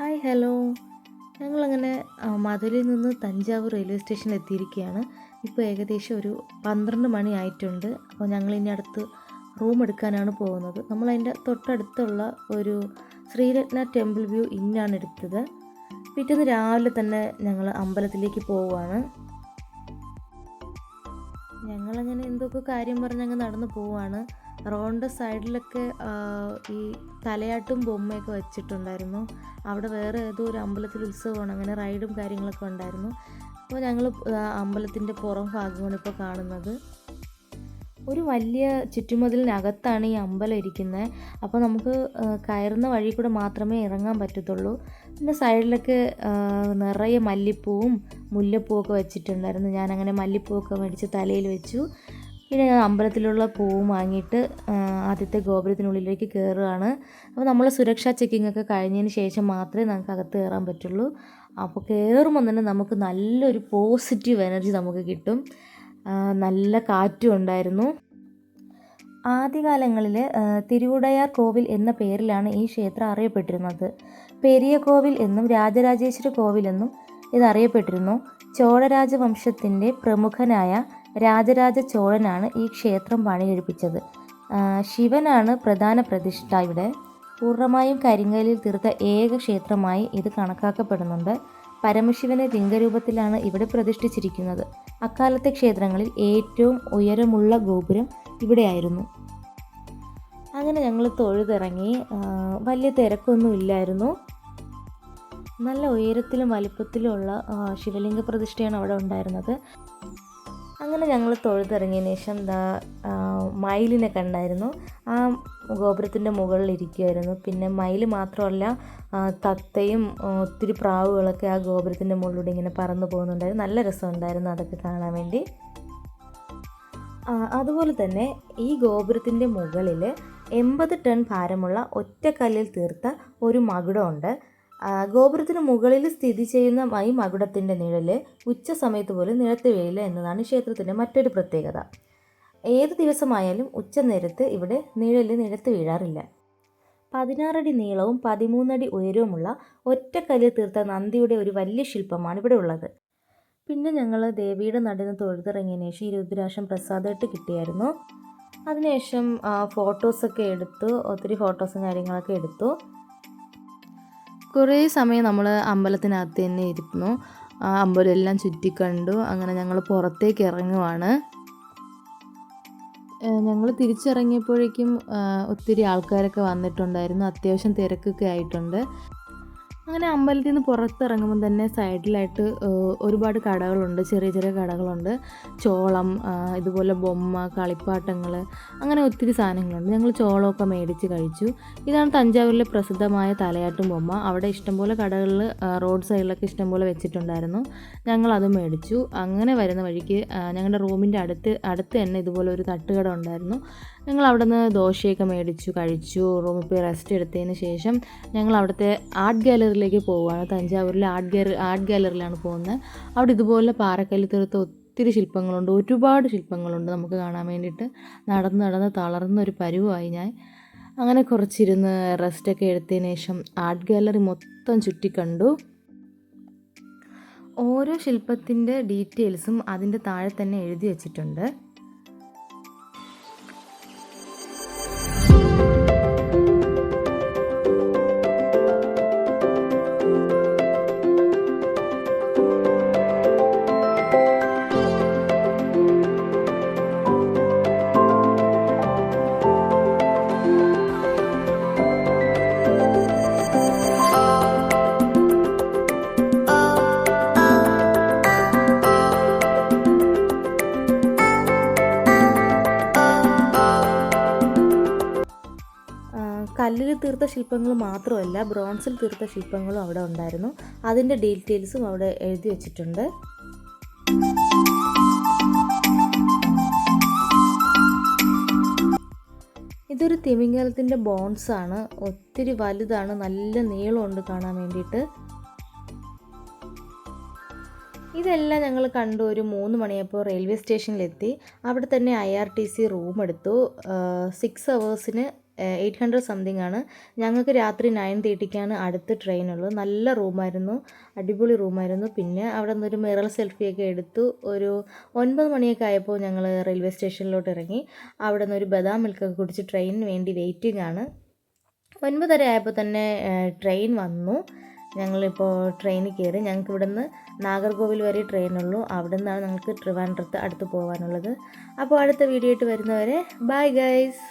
Hi hello. ഞങ്ങളങ്ങനെ മധുരയിൽ നിന്ന് തഞ്ചാവൂർ റെയിൽവേ സ്റ്റേഷനിൽ എത്തിയിരിക്കുകയാണ്. ഇപ്പോൾ ഏകദേശം ഒരു പന്ത്രണ്ട് മണി ആയിട്ടുണ്ട്. അപ്പോൾ ഞങ്ങൾ ഇനി അടുത്ത് റൂം എടുക്കാനാണ് പോകുന്നത്. നമ്മൾ അതിന്റെ തൊട്ടടുത്തുള്ള ഒരു ശ്രീരത്ന ടെമ്പിൾ വ്യൂ ഇന്നാണ് എടുത്തത്. പിറ്റേന്ന് രാവിലെ തന്നെ ഞങ്ങൾ അമ്പലത്തിലേക്ക് പോവുകയാണ്. ഞങ്ങളങ്ങനെ എന്തൊക്കെ കാര്യം പറഞ്ഞ് അങ്ങ് നടന്നു പോവുകയാണ്. റോഡിന്റെ സൈഡിലൊക്കെ ഈ തലയാട്ടും ബൊമ്മയൊക്കെ വെച്ചിട്ടുണ്ടായിരുന്നു. അവിടെ വേറെ ഏതോ ഒരു അമ്പലത്തിൽ ഉത്സവമാണ് അങ്ങനെ റൈഡും കാര്യങ്ങളൊക്കെ ഉണ്ടായിരുന്നു. അപ്പോൾ ഞങ്ങൾ അമ്പലത്തിന്റെ പുറം ഭാഗമാണ് ഇപ്പോൾ കാണുന്നത്. ഒരു വലിയ ചുറ്റുമതിലിനകത്താണ് ഈ അമ്പലം ഇരിക്കുന്നത്. അപ്പോൾ നമുക്ക് കയറുന്ന വഴി കൂടെ മാത്രമേ ഇറങ്ങാൻ പറ്റത്തുള്ളൂ. പിന്നെ സൈഡിലൊക്കെ നിറയെ മല്ലിപ്പൂവും മുല്ലപ്പൂവൊക്കെ വെച്ചിട്ടുണ്ടായിരുന്നു. ഞാനങ്ങനെ മല്ലിപ്പൂവൊക്കെ മേടിച്ച് തലയിൽ വെച്ചു. ഞാൻ അമ്പലത്തിലുള്ള പൂവും വാങ്ങിയിട്ട് ആദ്യത്തെ ഗോപുരത്തിനുള്ളിലേക്ക് കയറുകയാണ് അപ്പോൾ നമ്മൾ സുരക്ഷാ ചെക്കിംഗ് ഒക്കെ കഴിഞ്ഞതിന് ശേഷം മാത്രമേ നമുക്ക് അകത്ത് കയറാൻ പറ്റുള്ളൂ. അപ്പോൾ കയറുമ്പോൾ തന്നെ നമുക്ക് നല്ലൊരു പോസിറ്റീവ് എനർജി നമുക്ക് കിട്ടും. നല്ല കാറ്റും ഉണ്ടായിരുന്നു. ആദ്യകാലങ്ങളിൽ തിരുവുടയാർ കോവിൽ എന്ന പേരിലാണ് ഈ ക്ഷേത്രം അറിയപ്പെട്ടിരുന്നത്. പെരിയ കോവിൽ എന്നും രാജരാജേശ്വര കോവിലെന്നും ഇത് അറിയപ്പെട്ടിരുന്നു ചോഴരാജവംശത്തിന്റെ പ്രമുഖനായ രാജരാജ ചോഴനാണ് ഈ ക്ഷേത്രം പണിയെടുപ്പിച്ചത്. ശിവനാണ് പ്രധാന പ്രതിഷ്ഠ ഇവിടെ. പൂർണമായും കരിങ്കലിൽ തീർത്ത ഏക ക്ഷേത്രമായി ഇത് കണക്കാക്കപ്പെടുന്നുണ്ട്. പരമശിവനെ ലിംഗരൂപത്തിലാണ് ഇവിടെ പ്രതിഷ്ഠിച്ചിരിക്കുന്നത്. അക്കാലത്തെ ക്ഷേത്രങ്ങളിൽ ഏറ്റവും ഉയരമുള്ള ഗോപുരം ഇവിടെയായിരുന്നു. അങ്ങനെ ഞങ്ങൾ തൊഴുതിറങ്ങി വലിയ തിരക്കൊന്നും ഇല്ലായിരുന്നു. നല്ല ഉയരത്തിലും വലിപ്പത്തിലുമുള്ള ശിവലിംഗ പ്രതിഷ്ഠയാണ് അവിടെ ഉണ്ടായിരുന്നത്. അങ്ങനെ ഞങ്ങൾ തൊഴുതിറങ്ങിയതിന് ശേഷം ദാ മയിലിനെ കണ്ടായിരുന്നു. ആ ഗോപുരത്തിന്റെ മുകളിൽ ഇരിക്കുമായിരുന്നു പിന്നെ മയിൽ മാത്രമല്ല തത്തയും ഒത്തിരി പ്രാവുകളൊക്കെ ആ ഗോപുരത്തിന്റെ മുകളിലൂടെ ഇങ്ങനെ പറന്നു പോകുന്നുണ്ടായിരുന്നു. നല്ല രസമുണ്ടായിരുന്നു അതൊക്കെ കാണാൻ വേണ്ടി. അതുപോലെ തന്നെ ഈ ഗോപുരത്തിന്റെ മുകളിൽ എൺപത് ടൺ ഭാരമുള്ള ഒറ്റക്കല്ലിൽ തീർത്ത ഒരു മകുടമുണ്ട്. ഗോപുരത്തിന് മുകളിൽ സ്ഥിതി ചെയ്യുന്ന ഈ മകുടത്തിന്റെ നിഴൽ ഉച്ച സമയത്ത് പോലും നിഴത്ത് എന്നതാണ് ക്ഷേത്രത്തിന്റെ മറ്റൊരു പ്രത്യേകത. ഏത് ദിവസമായാലും ഉച്ച നേരത്ത് ഇവിടെ നിഴൽ നിഴത്ത് വീഴാറില്ല. പതിനാറടി നീളവും പതിമൂന്നടി ഉയരവുമുള്ള ഒറ്റക്കല്ലിൽ തീർത്ത നന്ദിയുടെ ഒരു വലിയ ശില്പമാണ് ഇവിടെ ഉള്ളത്. പിന്നെ ഞങ്ങൾ ദേവിയുടെ നടന്ന് തൊഴുതിറങ്ങിയതിന് ശേഷം ഈ രുദ്രാക്ഷം പ്രസാദമായിട്ട് കിട്ടിയായിരുന്നു. അതിനുശേഷം ഫോട്ടോസൊക്കെ എടുത്തു ഒത്തിരി ഫോട്ടോസും കാര്യങ്ങളൊക്കെ എടുത്തു. കുറേ സമയം നമ്മൾ അമ്പലത്തിനകത്ത് തന്നെ ഇരുന്നു. ആ അമ്പലം എല്ലാം ചുറ്റിക്കണ്ടു അങ്ങനെ ഞങ്ങൾ പുറത്തേക്ക് ഇറങ്ങുവാണ്. ഞങ്ങൾ തിരിച്ചിറങ്ങിയപ്പോഴേക്കും ഒത്തിരി ആൾക്കാരൊക്കെ വന്നിട്ടുണ്ടായിരുന്നു. അത്യാവശ്യം തിരക്കൊക്കെ ആയിട്ടുണ്ട്. അങ്ങനെ അമ്പലത്തിൽ നിന്ന് പുറത്തിറങ്ങുമ്പോൾ തന്നെ സൈഡിലായിട്ട് ഒരുപാട് കടകളുണ്ട് ചെറിയ ചെറിയ കടകളുണ്ട്. ചോളം ഇതുപോലെ ബൊമ്മ കളിപ്പാട്ടങ്ങൾ അങ്ങനെ ഒത്തിരി സാധനങ്ങളുണ്ട്. ഞങ്ങൾ ചോളമൊക്കെ മേടിച്ച് കഴിച്ചു. ഇതാണ് തഞ്ചാവൂരിലെ പ്രസിദ്ധമായ തലയാട്ടും ബൊമ്മ. അവിടെ ഇഷ്ടംപോലെ കടകളിൽ റോഡ് സൈഡിലൊക്കെ ഇഷ്ടംപോലെ വെച്ചിട്ടുണ്ടായിരുന്നു. ഞങ്ങൾ അത് മേടിച്ചു. അങ്ങനെ വരുന്ന വഴിക്ക് ഞങ്ങളുടെ റൂമിന്റെ അടുത്ത് അടുത്ത് തന്നെ ഇതുപോലെ ഒരു തട്ടുകട ഉണ്ടായിരുന്നു. ഞങ്ങൾ അവിടെ നിന്ന് ദോശയൊക്കെ മേടിച്ചു കഴിച്ചു. റൂമിൽ പോയി റെസ്റ്റ് എടുത്തതിന് ശേഷം ഞങ്ങൾ അവിടുത്തെ ആർട്ട് ഗാലറിയിലേക്ക് പോവുകയാണ്. തഞ്ചാവൂരിലെ ആർട്ട് ഗാലറി ആർട്ട് ഗാലറിയിലാണ് പോകുന്നത്. അവിടെ ഇതുപോലെ പാറക്കല്ല് തീർത്ത് ഒത്തിരി ശില്പങ്ങളുണ്ട്. ഒരുപാട് ശില്പങ്ങളുണ്ട് നമുക്ക് കാണാൻ വേണ്ടിയിട്ട്. നടന്ന് നടന്ന് തളർന്നൊരു പരുവായി ഞാൻ. അങ്ങനെ കുറച്ചിരുന്ന് റെസ്റ്റൊക്കെ എടുത്തതിന് ശേഷം ആർട്ട് ഗാലറി മൊത്തം ചുറ്റിക്കണ്ടു ഓരോ ശില്പത്തിന്റെ ഡീറ്റെയിൽസും അതിന്റെ താഴെ തന്നെ എഴുതി വച്ചിട്ടുണ്ട്. കല്ലിൽ തീർത്ത ശില്പങ്ങൾ മാത്രമല്ല ബ്രോൺസിൽ തീർത്ത ശില്പങ്ങളും അവിടെ ഉണ്ടായിരുന്നു. അതിന്റെ ഡീറ്റെയിൽസും അവിടെ എഴുതി വച്ചിട്ടുണ്ട്. ഇതൊരു തിമിംഗലത്തിന്റെ ആണ് ഒത്തിരി വലുതാണ് നല്ല നീളമുണ്ട് കാണാൻ വേണ്ടിയിട്ട്. ഇതെല്ലാം ഞങ്ങൾ കണ്ടു ഒരു മൂന്ന് മണിയപ്പോൾ റെയിൽവേ സ്റ്റേഷനിലെത്തി. അവിടെ തന്നെ I R T C room എടുത്തു സിക്സ് അവേഴ്സിന് എയ്റ്റ് ഹൺഡ്രഡ് സംതിങ് ആണ്. ഞങ്ങൾക്ക് രാത്രി നയൻ തേർട്ടിക്കാണ് അടുത്ത ട്രെയിൻ ഉള്ളത് നല്ല റൂമായിരുന്നു. അടിപൊളി റൂമായിരുന്നു. പിന്നെ അവിടെ നിന്നൊരു മിറർ സെൽഫിയൊക്കെ എടുത്തു. ഒരു ഒൻപത് മണിയൊക്കെ ആയപ്പോൾ ഞങ്ങൾ റെയിൽവേ സ്റ്റേഷനിലോട്ട് ഇറങ്ങി. അവിടെ നിന്ന് ഒരു ബദാം മിൽക്കൊക്കെ കുടിച്ച് ട്രെയിനിന് വേണ്ടി വെയിറ്റിംഗ് ആണ്. ഒൻപതര ആയപ്പോൾ തന്നെ ട്രെയിൻ വന്നു. ഞങ്ങളിപ്പോൾ ട്രെയിനിൽ കയറി. ഞങ്ങൾക്ക് ഇവിടെ നിന്ന് നാഗർകോവിൽ വരെ ട്രെയിനുള്ളൂ. അവിടെ നിന്നാണ് ഞങ്ങൾക്ക് ട്രിവാൻഡ്രത്ത് അടുത്ത് പോകാനുള്ളത്. അപ്പോൾ അടുത്ത വീഡിയോ ആയിട്ട് വരുന്നവരെ ബൈ ഗൈസ്.